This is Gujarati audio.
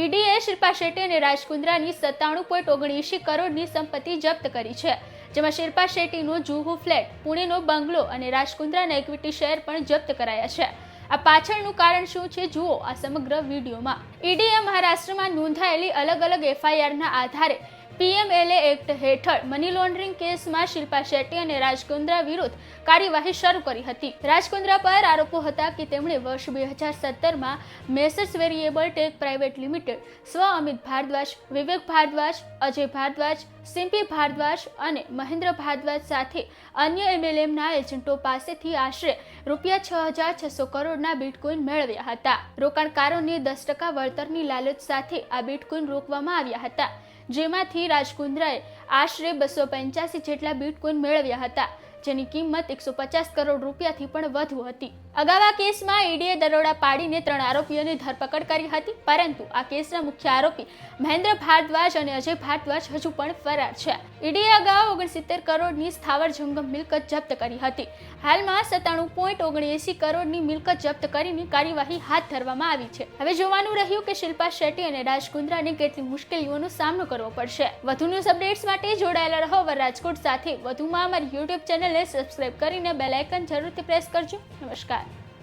ઈડીએ શિલ્પા શેટ્ટી અને રાજ કુંદ્રાની સત્તાણું પોઈન્ટ ઓગણએંશી કરોડની સંપત્તિ જપ્ત કરી છે, જેમાં શિલ્પા શેટ્ટીનો જુહુ ફ્લેટ, પુણેનો બંગલો અને રાજ કુંદ્રાના ઇક્વિટી શેર પણ જપ્ત કરાયા છે. આ પાછળનું કારણ શું છે જુઓ આ સમગ્ર વિડીયોમાં. ઈડીએ મહારાષ્ટ્રમાં નોંધાયેલી અલગ અલગ એફઆઈઆરના આધારે પીએમએલએ એક્ટ હેઠળ મની લોન્ડરિંગ કેસમાં શિલ્પા શેટ્ટી અને રાજકુંદ્રા વિરુદ્ધ કાર્યવાહી શરૂ કરી હતી. રાજકુંદ્રા પર આરોપો હતા કે તેમણે વર્ષ બે હજાર સત્તરમાં messrs variable tech private limited, સ્વ અમિત ભારદ્વાજ, વિવેક ભારદ્વાજ, અજય ભારદ્વાજ, સિમ્પી ભારદ્વાજ અને મહેન્દ્ર ભારદ્વાજ સાથે અન્ય એમએલએમના એજન્ટો પાસેથી આશરે રૂપિયા છ હજાર છસો કરોડના બિટકોઇન મેળવ્યા હતા. રોકાણકારોને દસ ટકા વળતરની લાલચ સાથે આ બિટકોઇન રોકવામાં આવ્યા હતા. જેમાંથી રાજકુંદ્રાએ આશરે બસો પંચ્યાસી જેટલા બિટકોઇન મેળવ્યા હતા, જેની કિંમત એકસો પચાસ કરોડ રૂપિયાથી પણ વધુ હતી. અગાઉ કેસમાં ઈડીએ દરોડા પાડીને ત્રણ આરોપીઓની ધરપકડ કરી હતી, પરંતુ આ કેસના મુખ્ય આરોપી મહેન્દ્ર ભારદ્વાજ અને અજય ભારદ્વાજ હજુ પણ ફરાર છે. ઈડીએ અગાઉ ઓગણસિત્તેર કરોડની સ્થાવર જંગમ મિલકત જપ્ત કરી હતી. હાલમાં સત્તાણું પોઈન્ટ ઓગણએંસી કરોડની મિલકત જપ્ત કરીને કાર્યવાહી હાથ ધરવામાં આવી છે. હવે જોવાનું રહ્યું કે શિલ્પા શેટ્ટી અને રાજ કુંદ્રાને કેટલી મુશ્કેલીઓનો સામનો કરવો પડશે. વધુ ન્યૂઝ અપડેટ્સ માટે જોડાયેલા રહો રાજકોટ સાથે. વધુમાં અમારી યુટ્યુબ ચેનલને સબસ્ક્રાઇબ કરીને બેલ આઇકન જરૂરથી પ્રેસ કરજો. નમસ્કાર.